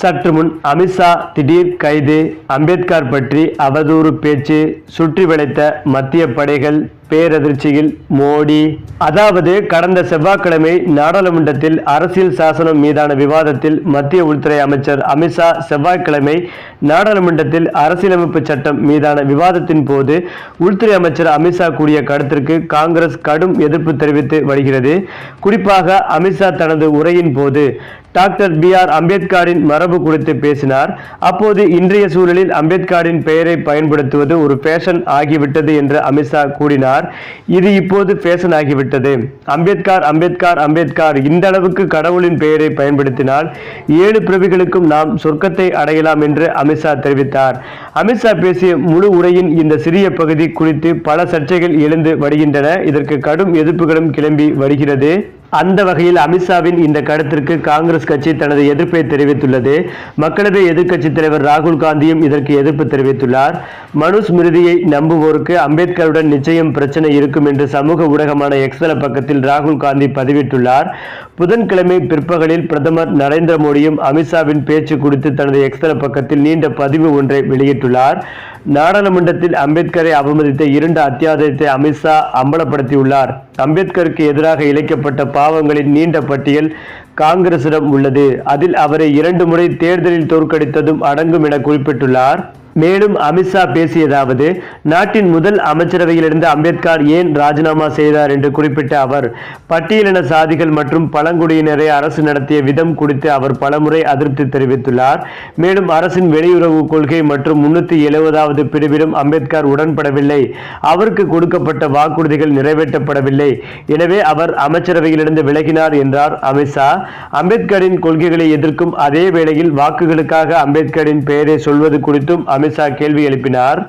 சற்று முன் அமித்ஷா திடீர் கைது. அம்பேத்கர் பற்றி அவதூறு பேச்சு சுற்றி வளைத்த மத்திய படைகள் பேரதிர்ச்சியில் மோடி. அதாவது கடந்த செவ்வாய்க்கிழமை நாடாளுமன்றத்தில் அரசியல் சாசனம் மீதான விவாதத்தில் மத்திய உள்துறை அமைச்சர் அமித்ஷா செவ்வாய்க்கிழமை நாடாளுமன்றத்தில் அரசியலமைப்பு சட்டம் மீதான விவாதத்தின் போது உள்துறை அமைச்சர் அமித்ஷா கூறிய கருத்திற்கு காங்கிரஸ் கடும் எதிர்ப்பு தெரிவித்து வருகிறது. குறிப்பாக அமித்ஷா தனது உரையின் போது டாக்டர் பி ஆர் அம்பேத்கரின் மரபு குறித்து பேசினார். அப்போது இன்றைய சூழலில் அம்பேத்கரின் பெயரை பயன்படுத்துவது ஒரு ஃபேஷன் ஆகிவிட்டது என்று அமித்ஷா கூறினார். இது இப்போது ஃபேஷன் ஆகிவிட்டது அம்பேத்கர் அம்பேத்கர் அம்பேத்கர் இந்த அளவுக்கு கடவுளின் பெயரை பயன்படுத்தினால் ஏழு பிறவிகளுக்கும் நாம் சொர்க்கத்தை அடையலாம் என்று அமித்ஷா தெரிவித்தார். அமித்ஷா பேசிய முழு உரையின் இந்த சிறிய பகுதி குறித்து பல சர்ச்சைகள் எழுந்து வருகின்றன. இதற்கு கடும் எதிர்ப்புகளும் கிளம்பி வருகிறது. அந்த வகையில் அமித்ஷாவின் இந்த கருத்திற்கு காங்கிரஸ் கட்சி தனது எதிர்ப்பை தெரிவித்துள்ளது. மக்களவை எதிர்க்கட்சித் தலைவர் ராகுல் காந்தியும் இதற்கு எதிர்ப்பு தெரிவித்துள்ளார். மனு ஸ்மிருதியை நம்புவோருக்கு அம்பேத்கருடன் நிச்சயம் பிரச்சனை இருக்கும் என்று சமூக ஊடகமான எக்ஸல பக்கத்தில் ராகுல் காந்தி பதிவிட்டுள்ளார். புதன்கிழமை பிற்பகலில் பிரதமர் நரேந்திர மோடியும் அமித்ஷாவின் பேச்சு குறித்து தனது எக்ஸல பக்கத்தில் நீண்ட பதிவு ஒன்றை வெளியிட்டுள்ளார். நாடாளுமன்றத்தில் அம்பேத்கரை அவமதித்த இரண்டு அத்தியாதயத்தை அமித்ஷா அம்பலப்படுத்தியுள்ளார். அம்பேத்கருக்கு எதிராக இழைக்கப்பட்ட பாவங்களின் நீண்ட பட்டியல் காங்கிரசிடம் உள்ளது. அதில் அவரை இரண்டு முறை தேர்தலில் தோற்கடித்ததும் அடங்கும் என குறிப்பிட்டுள்ளார். மேலும் அமித்ஷா பேசியதாவது நாட்டின் முதல் அமைச்சரவையிலிருந்து அம்பேத்கர் ஏன் ராஜினாமா செய்தார் என்று குறிப்பிட்ட அவர் பட்டியலின சாதிகள் மற்றும் பழங்குடியினரை அரசு நடத்திய விதம் குறித்து அவர் பலமுறை அதிருப்தி தெரிவித்துள்ளார். மேலும் அரசின் வெளியுறவு கொள்கை மற்றும் முன்னூத்தி எழுபதாவது பிரிவிலும் அம்பேத்கர் உடன்படவில்லை. அவருக்கு கொடுக்கப்பட்ட வாக்குறுதிகள் நிறைவேற்றப்படவில்லை. எனவே அவர் அமைச்சரவையிலிருந்து விலகினார் என்றார் அமித்ஷா அம்பேத்கரின் கொள்கைகளை எதிர்க்கும் அதே வேளையில் வாக்குகளுக்காக அம்பேத்கரின் பெயரை சொல்வது குறித்தும் அமித்ஷா கேள்வி எழுப்பினார்.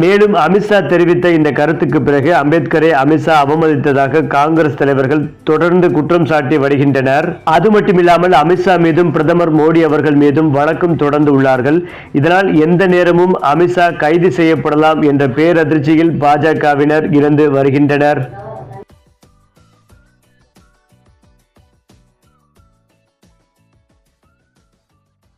மேலும் அமித்ஷா தெரிவித்த இந்த கருத்துக்கு பிறகு அம்பேத்கரை அமித்ஷா அவமதித்ததாக காங்கிரஸ் தலைவர்கள் தொடர்ந்து குற்றம் சாட்டி வருகின்றனர். அது மட்டுமில்லாமல் அமித்ஷா மீதும் பிரதமர் மோடி அவர்கள் மீதும் வழக்கும் தொடர்ந்து உள்ளார்கள். இதனால் எந்த நேரமும் அமித்ஷா கைது செய்யப்படலாம் என்ற பேரதிர்ச்சியில் பாஜகவினர் இருந்து வருகின்றனர்.